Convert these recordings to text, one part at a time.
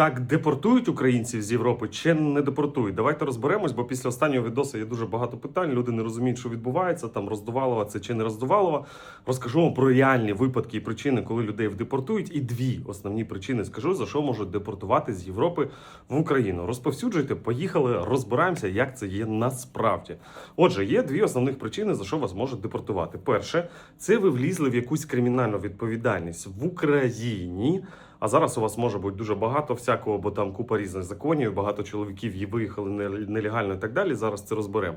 так депортують українців з Європи чи не депортують? Давайте розберемось, бо після останнього відосу є дуже багато питань. Люди не розуміють, що відбувається, там роздувалова це чи не роздувалова. Розкажу вам про реальні випадки і причини, коли людей депортують. І дві основні причини скажу, за що можуть депортувати з Європи в Україну. Розповсюджуйте, поїхали, розбираємося, як це є насправді. Отже, є дві основних причини, за що вас можуть депортувати. Перше, це ви влізли в якусь кримінальну відповідальність в Україні. А зараз у вас може бути дуже багато всякого, бо там купа різних законів, багато чоловіків і виїхали нел- нелегально і так далі. Зараз це розберемо.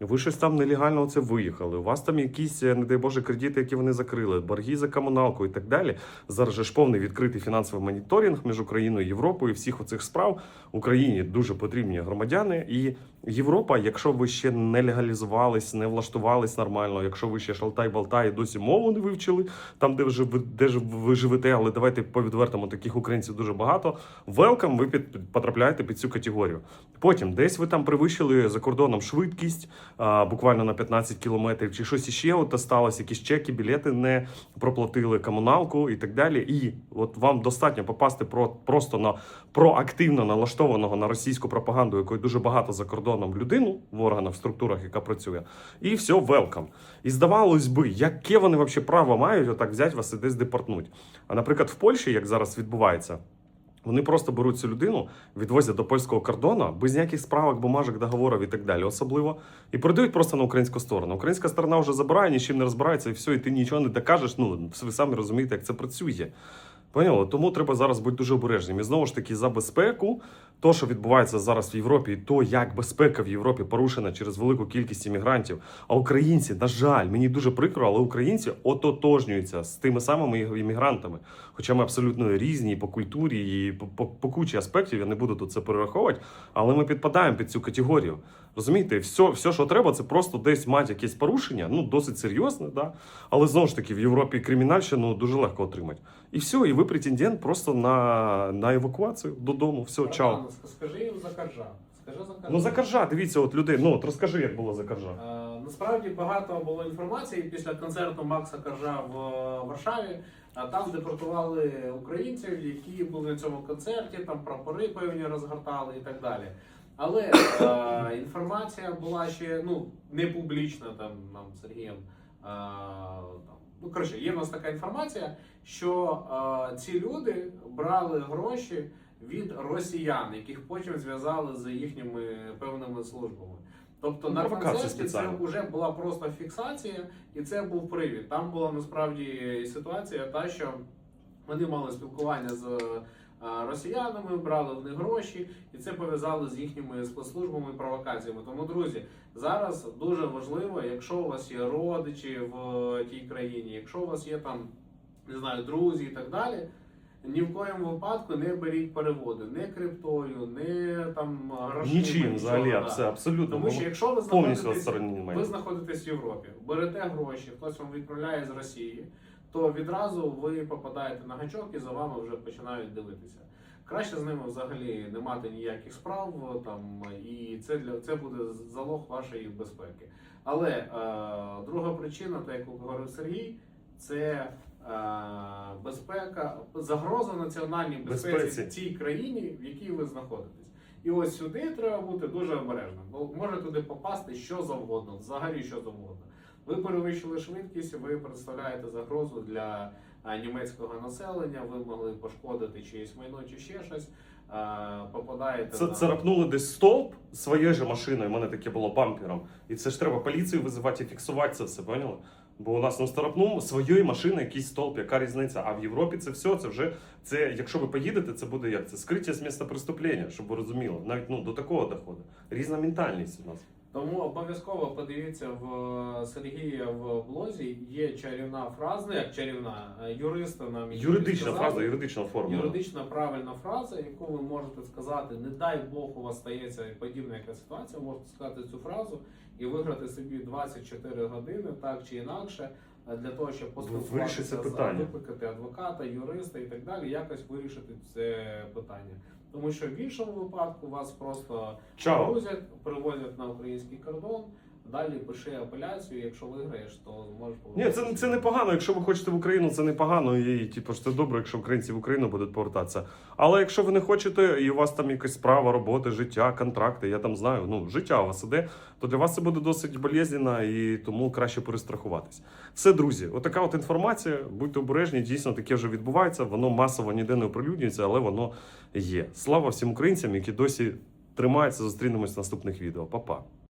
ви щось там нелегально оце виїхали. У вас там якісь, е, не дай Боже, кредити, які вони закрили, борги за комуналку і так далі. Зараз же ж повний відкритий фінансовий моніторинг між Україною Європою. Всіх оцих справ Україні дуже потрібні громадяни. І Європа, якщо ви ще не легалізувались, не влаштувались нормально, якщо ви ще шалтай-балтай і досі мову не вивчили, там де ви де ж ви живете, але давайте по відвертому таких українців дуже багато. Велкам, ви під, потрапляєте під цю категорію. Потім десь ви там перевищили за кордоном швидкість буквально на 15 кілометрів, чи щось іще от сталося, якісь чеки, білети не проплатили комуналку і так далі. І от вам достатньо попасти про просто на проактивно налаштованого на російську пропаганду, якої дуже багато за кордоном людину в органах, в структурах, яка працює, і все, велкам. І здавалось би, яке вони взагалі право мають отак взяти вас і десь депортнуть. А наприклад, в Польщі, як зараз відбувається. Вони просто беруть цю людину, відвозять до польського кордону без ніяких справок, бумажок, договорів і так далі, особливо, і передають просто на українську сторону. Українська сторона вже забирає, нічим не розбирається, і все, і ти нічого не докажеш. Ну ви самі розумієте, як це працює. Поняло, Тому треба зараз бути дуже обережним. І знову ж таки, за безпеку, то, що відбувається зараз в Європі, і то, як безпека в Європі порушена через велику кількість іммігрантів. А українці, на жаль, мені дуже прикро, але українці ототожнюються з тими самими іммігрантами. Хоча ми абсолютно різні і по культурі, і по, по, по кучі аспектів, я не буду тут це перераховувати, але ми підпадаємо під цю категорію. Розумієте, все, все, що треба, це просто десь мати якесь порушення, ну досить серйозне, да? але знову ж таки в Європі кримінальщину дуже легко отримати. І все, і ви претендент просто на, на евакуацію додому. Все, чао. Роман, Скажи їм за коржа. Скажи за коржа. Ну за коржа, дивіться, от людей. Ну от розкажи, як було за коржа. Е, Насправді багато було інформації після концерту Макса Коржа в е, Варшаві. А там депортували українців, які були на цьому концерті, там прапори певні розгортали і так далі. Але е, інформація була ще ну не публічна там нам Сергієм. Е, там, ну коротше, є в нас така інформація, що е, ці люди брали гроші від росіян, яких потім зв'язали з їхніми певними службами. Тобто Ну, на концерті це вже була просто фіксація, і це був привід. Там була насправді ситуація та, що вони мали спілкування з е, росіянами, брали в них гроші, і це пов'язали з їхніми спецслужбами і провокаціями. Тому, друзі, зараз дуже важливо, якщо у вас є родичі в тій країні, якщо у вас є там не знаю, друзі і так далі. Ні в коєму випадку не беріть переводи, не криптою, не там грошима. Нічим взагалі, да. все абсолютно. Тому що якщо ви знаходитесь, ви знаходитесь в Європі, берете гроші, хтось вам відправляє з Росії, то відразу ви попадаєте на гачок і за вами вже починають дивитися. Краще з ними взагалі не мати ніяких справ там, і це для це буде залог вашої безпеки. Але е, друга причина, та як говорив Сергій, це безпека, загроза національній безпеці, Безпеці. в цій країні, в якій ви знаходитесь. І ось сюди треба бути дуже обережним, бо може туди попасти що завгодно, взагалі що завгодно. Ви перевищили швидкість, ви представляєте загрозу для е, німецького населення, ви могли пошкодити чиєсь майно чи ще щось. е, Попадаєте Це на царапнули десь стовп своєю же машиною. У мене таке було бампером. І це ж треба поліцію визивати і фіксувати це все, поняли? Бо у нас ну старапнув своєї машини якийсь столб, яка різниця. А в Європі це все, це вже це, якщо ви поїдете, це буде як це скриття з місця преступлення, щоб ви розуміли. Навіть ну до такого доходу. Різна ментальність у нас. Тому обов'язково подивіться в е, Сергія в блозі. Є чарівна фраза, ну як чарівна е, юриста нам Юридична сказали, фраза, юридична форма. Юридична правильна фраза, яку ви можете сказати, не дай Бог у вас стається подібна якась ситуація, можете сказати цю фразу і виграти собі 24 години, так чи інакше, для того, щоб поспілкуватися питання. викликати адвоката, юриста і так далі, якось вирішити це питання. Тому що в іншому випадку вас просто Чао. привозять, привозять на український кордон. Далі пиши апеляцію. Якщо виграєш, то зможеш Ні, це, це непогано. Якщо ви хочете в Україну, це непогано. І типу, ж це добре, якщо українці в Україну будуть повертатися. Але якщо ви не хочете, і у вас там якась справа, робота, життя, контракти, я там знаю, ну життя у вас іде, то для вас це буде досить болезненно і тому краще перестрахуватись. Все, друзі, отака от інформація. Будьте обережні, дійсно таке вже відбувається. Воно масово ніде не оприлюднюється, але воно є. Слава всім українцям, які досі тримаються. Зустрінемось в наступних відео. Па-па.